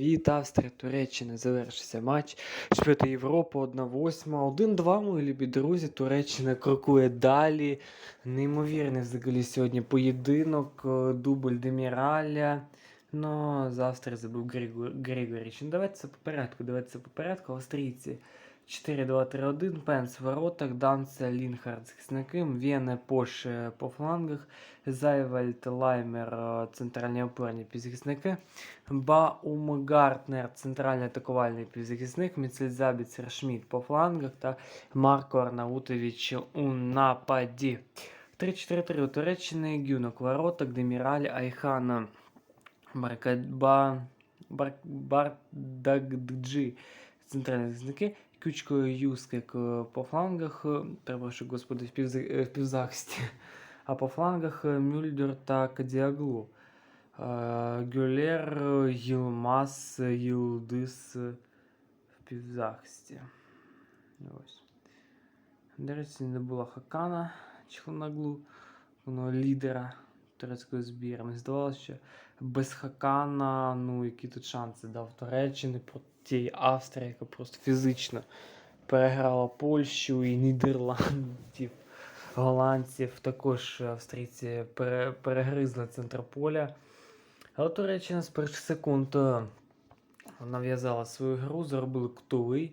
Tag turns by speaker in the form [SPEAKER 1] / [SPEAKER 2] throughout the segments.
[SPEAKER 1] Привіт, Австрія, Туреччина. Завершився матч. Чемпіонат Європа 1-8. 1-2, мої любі друзі. Туреччина крокує далі. Неймовірний взагалі сьогодні поєдинок. е, Дубль Деміраля. Ну, завтра забув Григоріч. Ну, давайте це по порядку. Давайте це по порядку. Австрійці 4-2-3-1. Пенс в воротах, Данце, Лінхард захисники, Вєне, Пош е, по флангах, Зайвельт, Лаймер, е, центральні опорні півзахисники. Баумгартнер, центральний атакувальний півзахисник, Міцельзабіцер Шмідт по флангах та Марко Арнаутович у нападі. 3-4-3 у Туреччини, Гюнок воротах, Деміраль, Айхана, Баркадба, Бардагджі, центральні захисники, Кючко Юскек е, по флангах, е, треба, що господи, в, півза- е, в півзахисті, а по флангах Мюльдер та Кадіаглу. Гюлер, Йилдис е, в півзахисті. Ось. До речі, не було Хакана Чхонаглу, воно лідера турецької збірної. Здавалося, що без Хакана, ну які тут шанси дав Туреччини проти тієї Австрії, яка просто фізично переграла Польщу і Нідерландів, голландців. Також австрійці пере- перегризли центр поля. Але Туреччина з перших секунд нав'язала свою гру, зробили кутовий.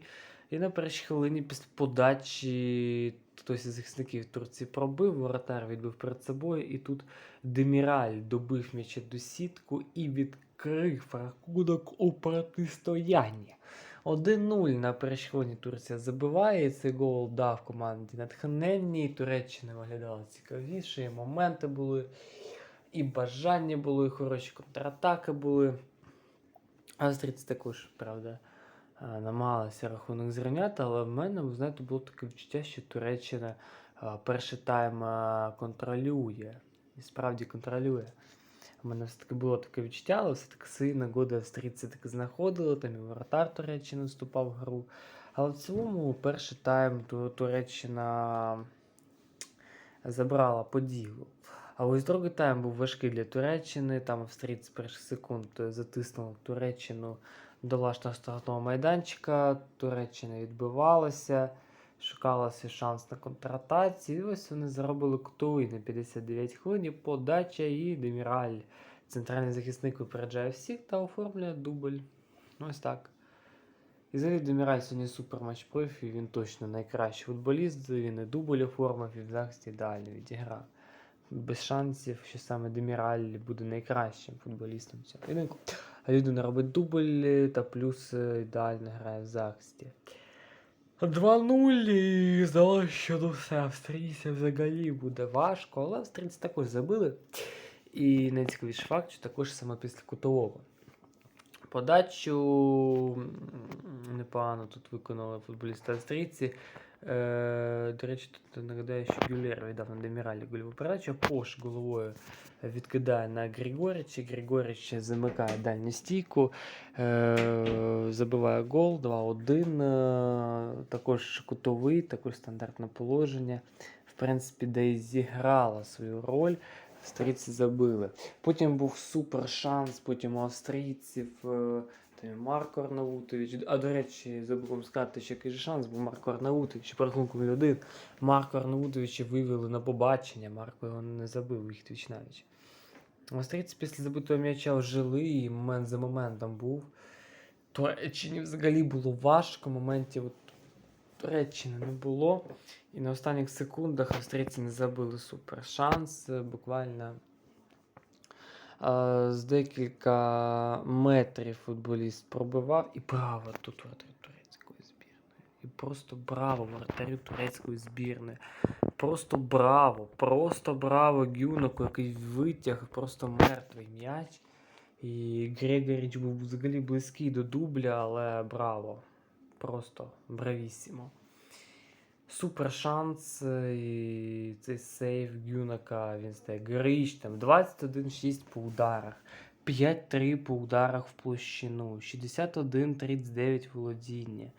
[SPEAKER 1] І на першій хвилині після подачі хтось із захисників Турції пробив, воротар відбив перед собою, і тут Деміраль добив м'яча до сітку і відкрив рахунок у протистоянні. 1-0 на хвилині Турція забиває. Цей гол дав команді натхненні. Туреччина виглядала цікавіше, і моменти були, і бажання було, і хороші контратаки були. Австрійці також, правда, е, намагалися рахунок зрівняти, але в мене, ви знаєте, було таке відчуття, що Туреччина е, перший тайм е, контролює. І справді контролює. У мене все-таки було таке відчуття, але все-таки свої нагоди австрійці таки знаходили, там і воротар Туреччини вступав в гру. Але в цілому перший тайм Туреччина забрала по ділу. А ось другий тайм був важкий для Туреччини. Там австрійці перших секунд е, затиснули Туреччину до власного штрафного майданчика. Туреччина відбивалася, шукала шанс на контратаці. І ось вони заробили кутовий на 59 хвилині. Подача і Деміраль. Центральний захисник випереджає всіх та оформлює дубль. Ось так. І взагалі Деміраль сьогодні супер матч профі, він точно найкращий футболіст, він і дубль оформив, і в захисті ідеально відіграв. Без шансів, що саме Деміраль буде найкращим футболістом цього поєдинку. А людина робить дубль е, та плюс е, ідеально грає в захисті. 2-0 і здалося, що до все, австрійцям взагалі буде важко, але австрійці також забили. І найцікавіший факт, що також саме після кутового. Подачу непогано тут виконали футболісти австрійці. Е, до речі, тут нагадаю, що Гюлєр віддав на Деміралі гольову передачу. Пош головою відкидає на Григорича. Григорич замикає дальню стійку, е, забиває гол 2-1. Е, також кутовий, також стандартне положення. В принципі, де і зіграла свою роль. Австрійці забили. Потім був супер шанс, потім у австрійців. Марко Арнаутович. А до речі, забув вам сказати, що який же шанс був Марко Арнаутович по рахунку 0-1. Марко Арнаутовича вивели на побачення. Марко його не забив їх твічнавіч. Австрійці після забитого м'яча ожили, і момент за моментом був. Туреччині взагалі було важко. Моментів от Туреччини не було. І на останніх секундах австрійці не забили супер шанс. Буквально з декілька метрів футболіст пробивав і браво тут воротарю турецької збірної. І просто браво воротарю турецької збірної. Просто браво, просто браво Гюнаку, який витяг просто мертвий м'яч. І Грегоріч був взагалі близький до дубля, але браво. Просто бравісімо. Супер шанс. е, І цей сейв Гюнака, він стає там 21-6 по ударах, 5-3 по ударах в площину, 61-39 володіння,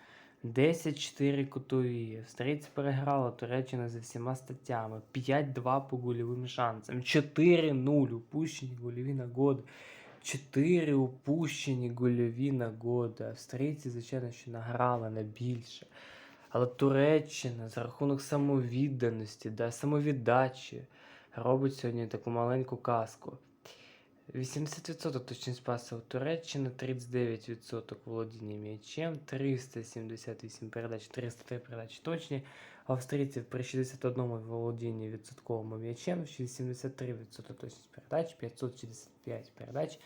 [SPEAKER 1] 10-4 кутові. Австрійці переграли Туреччина за всіма статтями, 5-2 по гольовим шансам, 4-0 упущені гольові нагоди. чотири упущені гольові нагоди. Австрійці, звичайно, що награли на більше. Але Туреччина за рахунок самовідданості, да, самовіддачі робить сьогодні таку маленьку казку. 80% точність паса у Туреччини, 39% володіння м'ячем, 378 передач, 303 передачі точні. Австрійців при 61 володінні відсотковому м'ячем, 83% точність передач, 565 передач,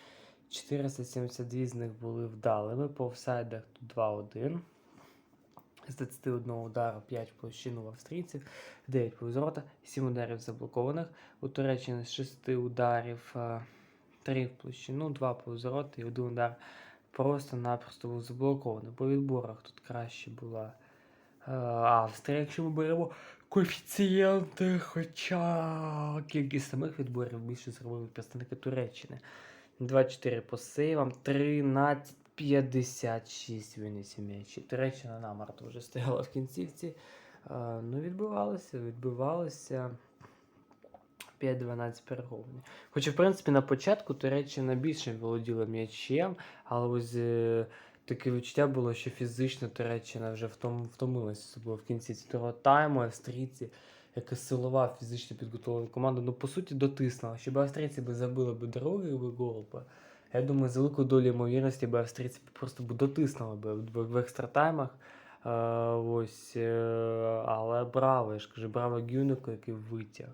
[SPEAKER 1] 472 з них були вдалими. По офсайдах тут 2-1. З 21 удару 5 в площину в австрійців, 9 повз рота, 7 ударів заблокованих. У Туреччини з 6 ударів 3 в площину, 2 повз і 1 удар просто-напросто був заблокований. По відборах тут краще була е, Австрія, якщо ми беремо коефіцієнти, хоча кількість самих відборів більше зробили представники Туреччини. 2-4 по сейвам, 13 56 винесі м'ячі. Туреччина намарто вже стояла в кінцівці. Ну, відбивалося, відбивалося. 5-12 переговані. Хоча, в принципі, на початку Туреччина більше володіла м'ячем, але ось е, таке відчуття було, що фізично Туреччина вже втом, втомилася особливо в кінці цього тайму. Австрійці, яка силова, фізично підготовлена команда, ну по суті дотиснула. Щоб австрійці би забили би другий би гол, би, я думаю, з великою долею ймовірності би австрійці просто б дотиснули би в, екстратаймах. Е, ось, е, але браво, я ж кажу, браво Гюнику, який витяг.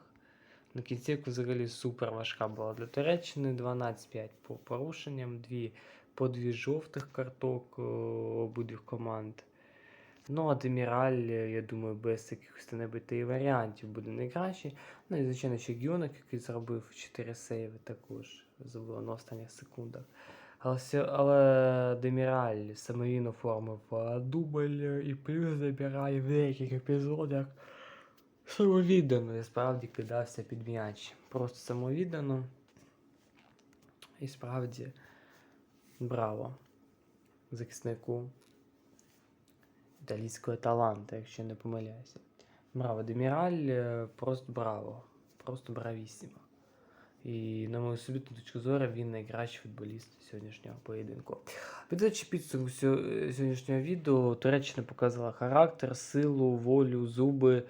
[SPEAKER 1] На кінцівку взагалі супер важка була для Туреччини. 12-5 по порушенням, 2 по дві жовтих карток е, обидвих команд. Ну, а Деміраль, я думаю, без якихось небитих варіантів буде найкращий. Ну і, звичайно, ще Гюник, який зробив 4 сейви також забило на останніх секундах. Але, але Деміраль самовільно оформив е, дубль і плюс забирає в деяких епізодах. Самовіддано і справді кидався під м'яч. Просто самовіддано. І справді браво захиснику італійського таланту, якщо не помиляюся. Браво, Деміраль, е, просто браво. Просто бравісімо. І, на мою собі точку зору, він найкращий футболіст сьогоднішнього поєдинку. Підводячи підсумку сьогоднішнього відео, Туреччина показала характер, силу, волю, зуби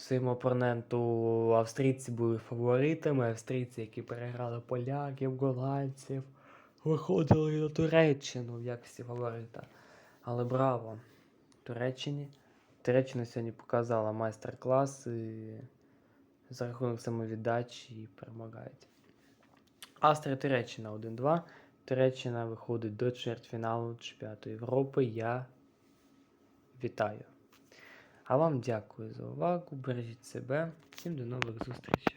[SPEAKER 1] своєму опоненту. Австрійці були фаворитами, австрійці, які переграли поляків, голландців, виходили на Туреччину в якості фаворита. Але браво! Туреччині. Туреччина сьогодні показала майстер-клас і за рахунок самовіддачі перемагають. Астра Туреччина 1-2. Туреччина виходить до чвертьфіналу Чемпіонату Європи. Я вітаю. А вам дякую за увагу. Бережіть себе. Всім до нових зустрічей.